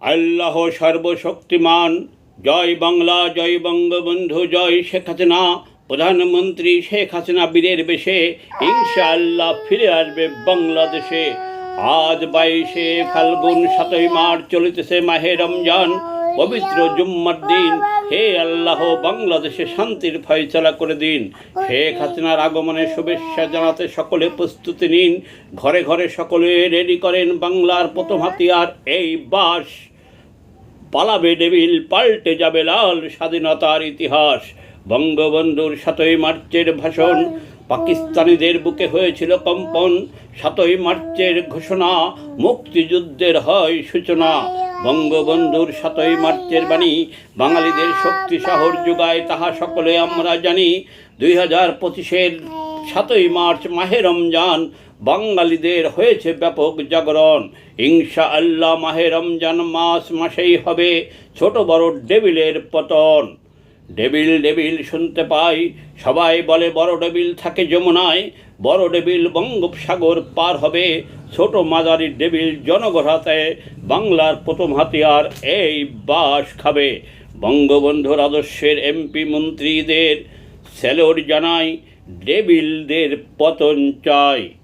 আল্লাহ সর্বশক্তিমান। জয় বাংলা, জয় বঙ্গবন্ধু, জয় শেখ হাসিনা। প্রধানমন্ত্রী শেখ হাসিনা বীরের বেশে ইনশাআল্লাহ ফিরে আসবে বাংলাদেশে। আজ বাইশে ফাল্গুন, সাতই মার্চ চলিতেছে মাহে রমজান। পবিত্র জুম্মার দিন। হে আল্লাহ, বাংলাদেশে শান্তির ফয়সলা করে দিন। শেখ হাসিনার আগমনে শুভেচ্ছা জানাতে সকলে প্রস্তুতি নিন। ঘরে ঘরে সকলে রেডি করেন বাংলার প্রথম হাতিয়ার, এই বাস পালাবে ডেবিল পাল্টে যাবে লাল স্বাধীনতার ইতিহাস। বঙ্গবন্ধুর সাতই মার্চের ভাষণ, পাকিস্তানিদের বুকে হয়েছিল কম্পন। সাতই মার্চের ঘোষণা, মুক্তিযুদ্ধের হয় সূচনা। বঙ্গবন্ধুর সাতই মার্চের বাণী, বাঙালিদের শক্তি সাহর যোগায়, তাহা সকলে আমরা জানি। দুই হাজার পঁচিশের সাতই মার্চ মাহে রমজান, বাঙালিদের হয়েছে ব্যাপক জাগরণ। ইনশা আল্লাহ মাহে রমজান মাস মাসেই হবে ছোট বড় ডেবিলের পতন। ডেবিল ডেবিল শুনতে পাই, সবাই বলে বড় ডেবিল থাকে যমুনায়, বড় ডেবিল বঙ্গোপসাগর পার হবে। ছোট মাঝারি ডেবিল জনগণাতে বাংলার প্রথম হাতিয়ার এই বাস খাবে। বঙ্গবন্ধুর আদর্শের এমপি মন্ত্রীদের স্যালোর জানাই ডেবিলদের পতন চাই।